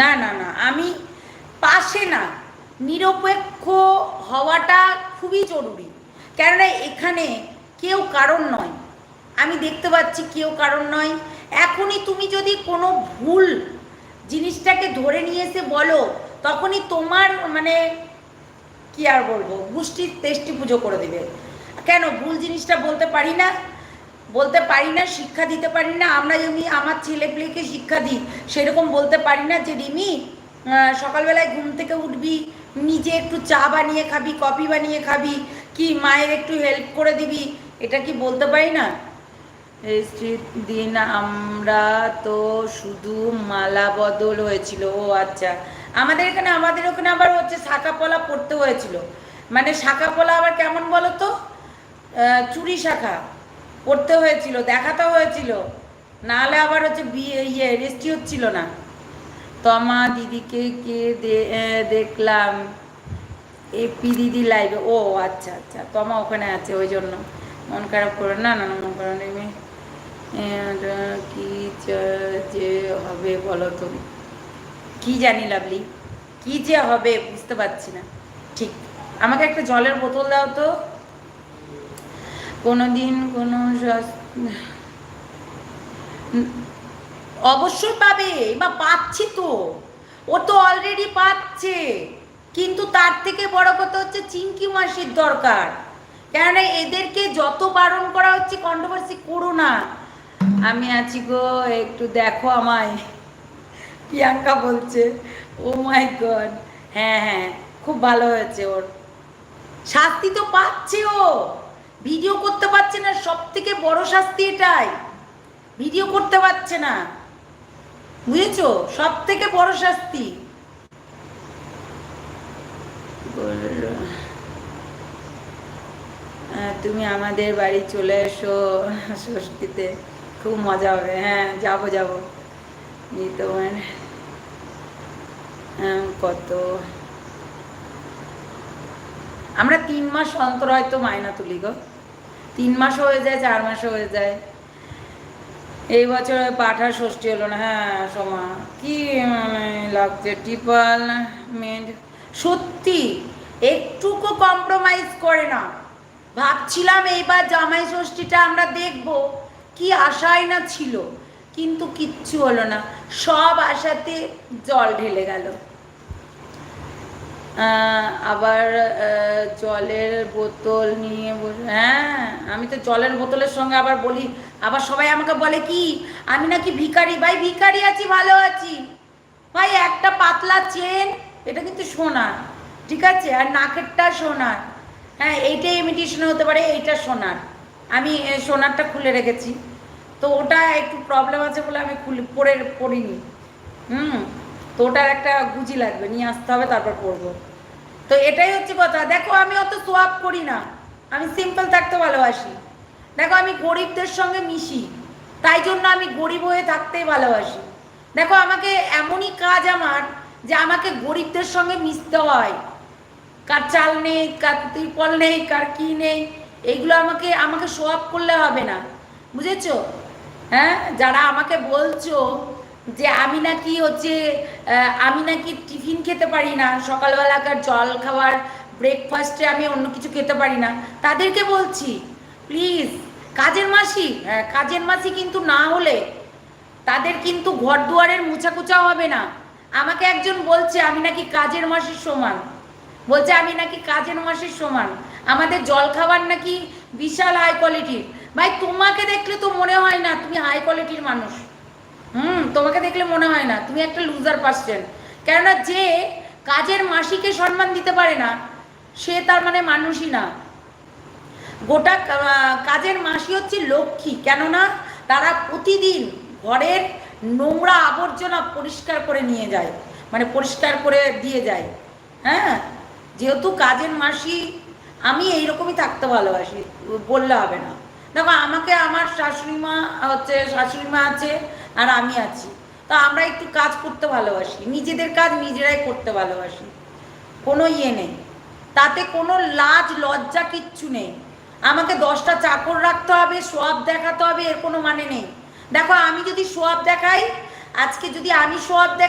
না না না, আমি পাশে না। নিরপেক্ষ হওয়াটা খুবই জরুরি। কেননা এখানে কেউ কারণ নয়। আমি দেখতে পাচ্ছি কেউ কারণ নয়। এখনই তুমি যদি কোনো ভুল জিনিসটাকে ধরে নিয়ে এসে বলো, তখনই তোমার মানে কি আর বলব, গোষ্ঠীর তেষ্টি পুজো করে দেবে। কেন ভুল জিনিসটা বলতে পারি না? বলতে পারি না, শিক্ষা দিতে পারি না, আমরা যেমনি আমার ছেলে পেলেকে শিক্ষা দিই, সেরকম বলতে পারি না যে, রিমি সকালবেলায় ঘুম থেকে উঠবি, নিজে একটু চা বানিয়ে খাবি, কফি বানিয়ে খাবি, কি মায়ের একটু হেল্প করে দিবি? এটা কি বলতে পারি না? দিন আমরা তো শুধু মালা বদল হয়েছিল, ও আচ্ছা। আমাদের এখানে, আমাদের ওখানে আবার হচ্ছে শাখা পলা পড়তে হয়েছিল। মানে শাখা পলা আবার কেমন বলো তো চুরি শাখা। পড়তে হয়েছিল দেখাতে হয়েছিল। নাহলে আবার হচ্ছে বিয়ে ইয়ে রেজিস্ট্রি হচ্ছিল না। তমা দিদিকে কে দেখলাম এপি দিদি লাইভে ও আচ্ছা আচ্ছা তমা ওখানে আছে ওই জন্য। মন খারাপ করে না না মন খারাপ নেই। মেয়ে। কি যে হবে বলো তুমি কি জানি লাভলি কি যে হবে বুঝতে পারছি না। ঠিক আমাকে একটা জলের বোতল দাও তো। কোনো শাস- উম, অবশ্যই পাবে, বা পাচ্ছি তো। ও তো অলরেডি পাচ্ছে। কিন্তু তার থেকে বড় কথা হচ্ছে চিঙ্কি মাসির দরকার। কেননা এদেরকে যত বারণ করা হচ্ছে কন্ট্রোভার্সি করো না। আমি আছি গো, একটু দেখো আমায়। প্রিয়াঙ্কা বলছে ও মাই গড হ্যাঁ হ্যাঁ খুব ভালো হয়েছে ওর। শাস্তি তো পাচ্ছে ও। ভিডিও করতে পারছে না সব থেকে বড় শাস্তি এটাই। ভিডিও করতে পারছে না। বুঝেছ? সব থেকে বড় শাস্তি। তুমি আমাদের বাড়ি চলে এসো ষষ্ঠীতে। খুব মজা হবে। হ্যাঁ যাব যাব। তোমার আহ, কত। আমরা তিন মাস অন্তর হয়তো মায়না তুলি গো। তিন মাসও হয়ে যায়, চার মাসও হয়ে যায়। এই বছর পাঠার ষষ্ঠী হলো না হ্যাঁ সোমা। কি মানে লাগছে টিপাল মেন্ট সত্যি, একটুকু কম্প্রোমাইজ করে না। ভাবছিলাম এইবার জামাই ষষ্ঠীটা আমরা দেখব, কি আশাই না ছিল। কিন্তু কিচ্ছু হলো না, সব আশাতে জল ঢেলে গেল। আবার জলের বোতল নিয়ে হ্যাঁ আমি তো জলের বোতলের সঙ্গে আবার বলি, আবার সবাই আমাকে বলে কি, আমি নাকি ভিখারি, ভাই ভিখারি আছি, ভালো আছি। ভাই, একটা পাতলা চেন, এটা কিন্তু সোনার, ঠিক আছে? আর নাকেরটা সোনার। হ্যাঁ এইটা ইমিটেশন হতে পারে, এইটা সোনার। আমি সোনারটা খুলে রেখেছি। তো ওটা একটু প্রবলেম আছে বলে আমি খুলে, পরে পড়িনি হুম? তো ওটার একটা গুজি লাগবে, নিয়ে আসতে হবে, তারপর পরবো। তো এটাই হচ্ছে কথা। দেখো, আমি অত সোয়াপ করি না। আমি সিম্পল থাকতে ভালোবাসি। দেখো, আমি গরিবদের সঙ্গে মিশি। তাই জন্য আমি গরিব হয়ে থাকতেই ভালোবাসি। দেখো, আমাকে এমনই কাজ আমার যে আমাকে গরিবদের সঙ্গে মিশতে হয়। কার চাল নেই, কার ত্রিপল নেই, কার কি নেই এইগুলো আমাকে আমাকে আপ করলে হবে না। বুঝেছ? হ্যাঁ? যারা আমাকে বলছো যে আমি নাকি হচ্ছে আমি নাকি টিফিন খেতে পারি না। সকালবেলাকার জল খাওয়ার ব্রেকফাস্টে আমি অন্য কিছু খেতে পারি না। তাদেরকে বলছি প্লিজ কাজের মাসি কাজের মাসি কিন্তু না হলে তাদের কিন্তু ঘর দুয়ারের মুছাকুচা হবে না। আমাকে একজন বলছে, আমি নাকি কাজের মাসের সমান। বলছে, আমি নাকি কাজের মাসের সমান। আমাদের জল খাবার নাকি বিশাল হাই কোয়ালিটির ভাই, তোমাকে দেখলে তো মনে হয় না তুমি হাই কোয়ালিটির মানুষ। হুম, তোমাকে দেখলে মনে হয় না। তুমি একটা লুজার পার্সন কেননা যে কাজের মাসিকে সম্মান দিতে পারে না, সে তার মানে মানুষই না। গোটা কাজের মাসি হচ্ছে লক্ষ্মী, কেননা তারা প্রতিদিন ঘরের নোংরা আবর্জনা পরিষ্কার করে নিয়ে যায় মানে পরিষ্কার করে দিয়ে যায়। হ্যাঁ? যেহেতু কাজের মাসি, আমি এইরকমই থাকতে ভালোবাসি, বললে হবে না। দেখো, আমাকে আমার শাশুড়ি মা হচ্ছে শাশুড়ি মা আছে আর আমি আছি। তো আমরা একটু কাজ করতে ভালোবাসি, নিজেদের কাজ নিজেরাই করতে ভালোবাসি। কোনো ইয়ে নেই। তাতে কোনো লাজ, লজ্জা কিচ্ছু নেই। আমাকে দশটা চাকর রাখতে হবে, সোয়াব দেখাতে হবে, এর কোনো মানে নেই। দেখো, আমি যদি সোয়াব দেখাই, আজকে যদি আমি সোয়াব দেখাই